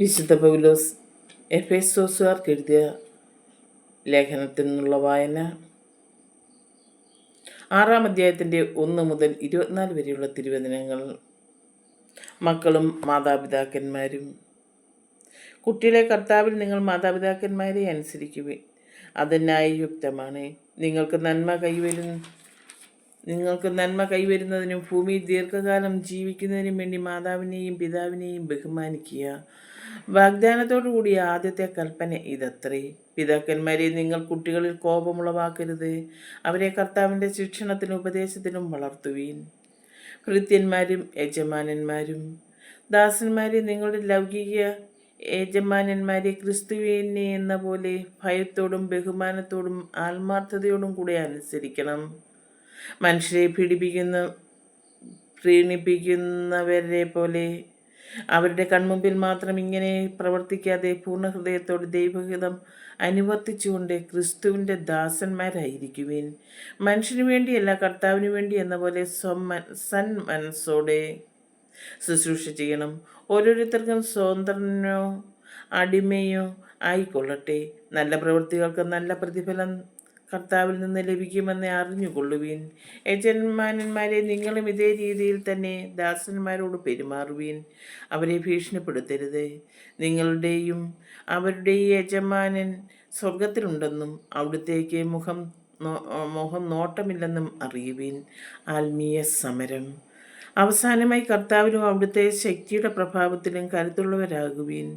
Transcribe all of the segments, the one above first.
വിശുദ്ധ പൗലോസ് എഫേസോസുകാർക്ക് എഴുതിയ ലേഖനത്തിൽ നിന്നുള്ള വായന. ആറാം അധ്യായത്തിന്റെ ഒന്ന് മുതൽ ഇരുപത്തിനാല് വരെയുള്ള തിരുവചനങ്ങൾ. മക്കളും മാതാപിതാക്കന്മാരും. കുട്ടികളെ കർത്താവിൽ നിങ്ങൾ മാതാപിതാക്കന്മാരെ അനുസരിക്കുവിൻ. അത് ന്യായയുക്തമാണ്. നിങ്ങൾക്ക് നന്മ കൈവരുന്ന നിങ്ങൾക്ക് നന്മ കൈവരുന്നതിനും ഭൂമി ദീർഘകാലം ജീവിക്കുന്നതിനും വേണ്ടി മാതാവിനെയും പിതാവിനെയും ബഹുമാനിക്കുക. വാഗ്ദാനത്തോടു കൂടിയ ആദ്യത്തെ കൽപ്പന ഇതത്രേ. പിതാക്കന്മാരെ നിങ്ങൾ കുട്ടികളിൽ കോപമുളവാക്കരുത്. അവരെ കർത്താവിന്റെ ശിക്ഷണത്തിനും ഉപദേശത്തിനും വളർത്തുവീൻ. കൃത്യന്മാരും യജമാനന്മാരും ദാസന്മാരെ നിങ്ങളുടെ ലൗകിക യജമാനന്മാരെ ക്രിസ്തുവിനെ എന്ന പോലെ ഭയത്തോടും ബഹുമാനത്തോടും ആത്മാർത്ഥതയോടും കൂടെ അനുസരിക്കണം. മനുഷ്യരെ പീഡിപ്പിക്കുന്ന പ്രീണിപ്പിക്കുന്നവരെ പോലെ അവരുടെ കൺമുമ്പിൽ മാത്രം ഇങ്ങനെ പ്രവർത്തിക്കാതെ പൂർണ ഹൃദയത്തോട് ദൈവഹിതം അനുവർത്തിച്ചുകൊണ്ട് ക്രിസ്തുവിന്റെ ദാസന്മാരായിരിക്കുവിൻ. മനുഷ്യനു വേണ്ടിയല്ല കർത്താവിന് വേണ്ടി എന്ന പോലെ സ്വമ സൻ മനസ്സോടെ ശുശ്രൂഷ ചെയ്യണം. ഓരോരുത്തർക്കും സ്വതന്ത്രനോ അടിമയോ ആയിക്കൊള്ളട്ടെ. നല്ല പ്രവൃത്തികൾക്ക് നല്ല പ്രതിഫലം കർത്താവിൽ നിന്ന് ലഭിക്കുമെന്ന് അറിഞ്ഞുകൊള്ളുവീൻ. യജന്മാനന്മാരെ നിങ്ങളും ഇതേ രീതിയിൽ തന്നെ ദാസന്മാരോട് പെരുമാറുവീൻ. അവരെ ഭീഷണിപ്പെടുത്തരുത്. നിങ്ങളുടെയും അവരുടെയും യജമാനൻ സ്വർഗത്തിലുണ്ടെന്നും അവിടുത്തേക്ക് മുഖം മുഖം നോട്ടമില്ലെന്നും അറിയുവീൻ. ആത്മീയ സമരം. അവസാനമായി കർത്താവിനും അവിടുത്തെ ശക്തിയുടെ പ്രഭാവത്തിലും കരുത്തുള്ളവരാകുവീൻ.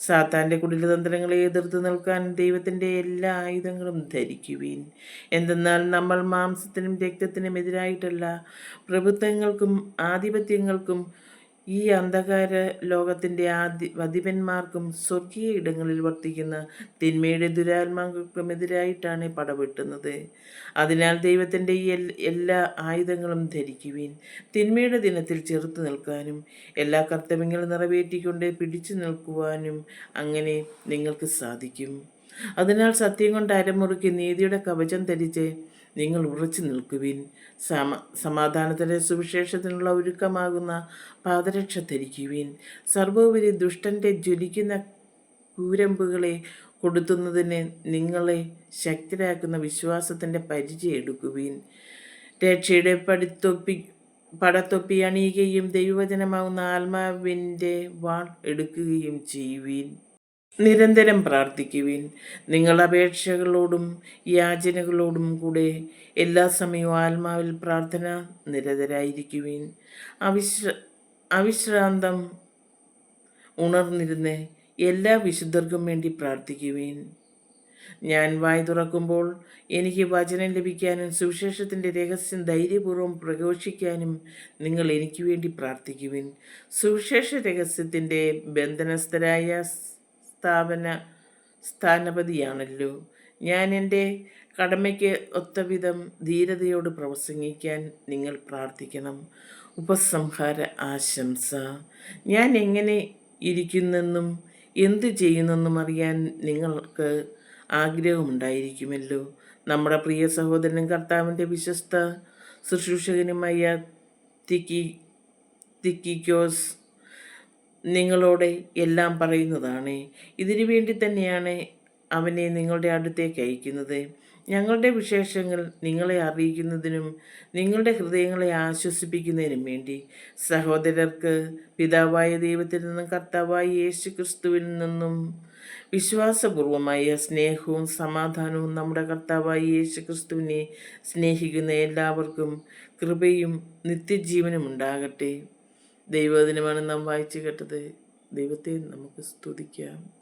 സാത്താന്റെ കുടിലതന്ത്രങ്ങളെ എതിർത്ത് നിൽക്കാൻ ദൈവത്തിന്റെ എല്ലാ ആയുധങ്ങളും ധരിക്കുവീൻ. എന്തെന്നാൽ നമ്മൾ മാംസത്തിനും രക്തത്തിനും എതിരായിട്ടല്ല പ്രഭുത്വങ്ങൾക്കും ആധിപത്യങ്ങൾക്കും ഈ അന്ധകാര ലോകത്തിന്റെ ആദി വധിപന്മാർക്കും സ്വർഗീയ ഇടങ്ങളിൽ വർത്തിക്കുന്ന തിന്മയുടെ ദുരാത്മാക്കൾക്കും എതിരായിട്ടാണ് പടവെട്ടുന്നത്. അതിനാൽ ദൈവത്തിന്റെ ഈ എല്ലാ ആയുധങ്ങളും ധരിക്കുവീൻ. തിന്മയുടെ ദിനത്തിൽ ചെറുത്തു നിൽക്കാനും എല്ലാ കർത്തവ്യങ്ങളും നിറവേറ്റിക്കൊണ്ട് പിടിച്ചു നിൽക്കുവാനും അങ്ങനെ നിങ്ങൾക്ക് സാധിക്കും. അതിനാൽ സത്യം കൊണ്ട് അരമുറുക്കി നീതിയുടെ കവചം ധരിച്ച് നിങ്ങൾ ഉറച്ചു നിൽക്കുവിൻ. സമ സമാധാനത്തിന്റെ സുവിശേഷത്തിനുള്ള ഒരുക്കമാകുന്ന പാദരക്ഷ ധരിക്കുവിൻ. സർവോപരി ദുഷ്ടന്റെ ജ്വലിക്കുന്ന കൂരമ്പുകളെ കൊടുത്തുന്നതിന് നിങ്ങളെ ശക്തരാക്കുന്ന വിശ്വാസത്തിന്റെ പരിചയം എടുക്കുവിൻ. രക്ഷയുടെ പടിത്തൊപ്പി പടത്തൊപ്പി അണിയുകയും ദൈവവചനമാകുന്ന ആത്മാവിന്റെ വാൾ എടുക്കുകയും ചെയ്യുവിൻ. നിരന്തരം പ്രാർത്ഥിക്കുവിൻ. നിങ്ങൾ അപേക്ഷകളോടും യാചനകളോടും കൂടെ എല്ലാ സമയവും ആത്മാവിൽ പ്രാർത്ഥന നിരതരായിരിക്കുവിൻ. അവിശ്ര അവിശ്രാന്തം ഉണർന്നിരുന്ന് എല്ലാ വിശുദ്ധർക്കും വേണ്ടി പ്രാർത്ഥിക്കുവിൻ. ഞാൻ വായി തുറക്കുമ്പോൾ എനിക്ക് വചനം ലഭിക്കാനും സുവിശേഷത്തിന്റെ രഹസ്യം ധൈര്യപൂർവം പ്രഘോഷിക്കാനും നിങ്ങൾ എനിക്ക് വേണ്ടി പ്രാർത്ഥിക്കുവിൻ. സുവിശേഷ രഹസ്യത്തിന്റെ ബന്ധനസ്ഥരായ സ്ഥാപന സ്ഥാനപതിയാണല്ലോ. ഞാൻ എന്റെ കടമയ്ക്ക് ഒത്തവിധം ധീരതയോട് പ്രസംഗിക്കാൻ നിങ്ങൾ പ്രാർത്ഥിക്കണം. ഉപസംഹാര ആശംസ. ഞാൻ എങ്ങനെ ഇരിക്കുന്നെന്നും എന്ത് ചെയ്യുന്നെന്നും അറിയാൻ നിങ്ങൾക്ക് ആഗ്രഹമുണ്ടായിരിക്കുമല്ലോ. നമ്മുടെ പ്രിയ സഹോദരനും കർത്താവിന്റെ വിശ്വസ്ത ശുശ്രൂഷകനുമായ തിക്കി തിക്കിക്കോസ് നിങ്ങളോട് എല്ലാം പറയുന്നതാണ്. ഇതിനു വേണ്ടി തന്നെയാണ് അവനെ നിങ്ങളുടെ അടുത്തേക്ക് അയക്കുന്നത്. ഞങ്ങളുടെ വിശേഷങ്ങൾ നിങ്ങളെ അറിയിക്കുന്നതിനും നിങ്ങളുടെ ഹൃദയങ്ങളെ ആശ്വസിപ്പിക്കുന്നതിനും വേണ്ടി സഹോദരർക്ക് പിതാവായ ദൈവത്തിൽ നിന്നും കർത്താവായ യേശു ക്രിസ്തുവിൽ നിന്നും വിശ്വാസപൂർവമായ സ്നേഹവും സമാധാനവും നമ്മുടെ കർത്താവായ യേശു ക്രിസ്തുവിനെ സ്നേഹിക്കുന്ന എല്ലാവർക്കും കൃപയും നിത്യജീവനും ഉണ്ടാകട്ടെ. ദൈവദിനമാണ് നാം വായിച്ചു കേട്ടത്. ദൈവത്തെ നമുക്ക് സ്തുതിക്കാം.